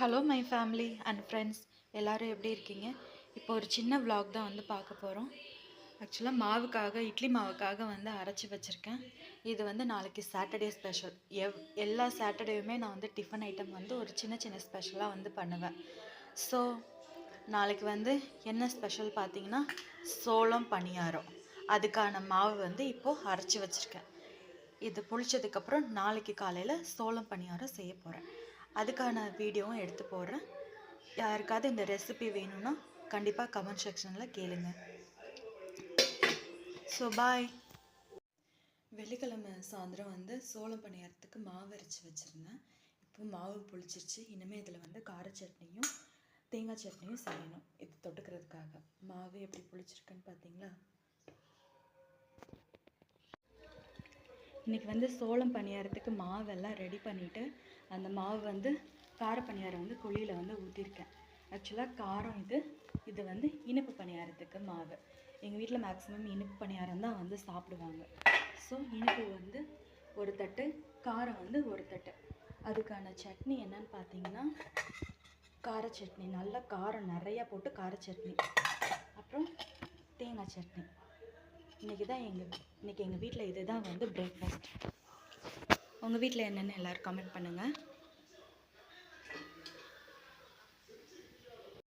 Hello my family and friends எல்லோரும் எப்படி இருக்கீங்க? இப்போ ஒரு சின்ன vlog தான் வந்து பார்க்க போகிறோம் ஆக்சுவலாக மாவுக்காக இட்லி மாவுக்காக வந்து அரைச்சி வச்சுருக்கேன். இது வந்து நாளைக்கு சாட்டர்டே ஸ்பெஷல் எவ் எல்லா சாட்டர்டேயுமே நான் வந்து டிஃபன் ஐட்டம் வந்து ஒரு சின்ன சின்ன ஸ்பெஷலாக வந்து பண்ணுவேன். ஸோ நாளைக்கு வந்து என்ன ஸ்பெஷல் பார்த்தீங்கன்னா சோளம் பணியாரம். அதுக்கான மாவு வந்து இப்போது அரைச்சி வச்சுருக்கேன். இது புளிச்சதுக்கப்புறம் நாளைக்கு காலையில் சோளம் பணியாரம் செய்ய போகிறேன் அதுக்கான வீடியோவும் எடுத்து போடுறேன். யாருக்காவது இந்த ரெசிபி வேணும்னா கண்டிப்பாக கமெண்ட் செக்ஷனில் கேளுங்க. ஸோ பாய் வெள்ளிக்கிழமை சாயந்தரம் வந்து சோளம் பணியாரத்துக்கு மாவு அரைச்சி வச்சுருந்தேன். இப்போ மாவு புளிச்சிருச்சு. இனிமேல் இதில் வந்து கார சட்னியும் தேங்காய் சட்னியும் செய்யணும். இது தொட்டுக்கிறதுக்காக. மாவு எப்படி புளிச்சிருக்குன்னு பார்த்தீங்களா இன்றைக்கி வந்து சோளம் பணியாரத்துக்கு மாவெல்லாம் ரெடி பண்ணிவிட்டு அந்த மாவு வந்து கார பணியாரம் வந்து குழியில் வந்து ஊற்றிருக்கேன் ஆக்சுவலாக காரம் இது இது வந்து இனிப்பு பணியாரத்துக்கு மாவு. எங்கள் வீட்டில் மேக்ஸிமம் இனிப்பு பணியாரம் தான் வந்து சாப்பிடுவாங்க. ஸோ இனிப்பு வந்து ஒரு தட்டு காரம் வந்து ஒரு தட்டு. அதுக்கான சட்னி என்னன்னு பார்த்தீங்கன்னா கார சட்னி. நல்லா காரம் நிறையா போட்டு கார சட்னி. அப்புறம் தேங்காய் சட்னி. இன்றைக்கி தான் எங்கள் இன்றைக்கி எங்கள் வீட்டில் இதுதான் வந்து பிரேக்ஃபாஸ்ட் உங்கள் வீட்டில் என்னென்னு எல்லோரும் கமெண்ட் பண்ணுங்கள்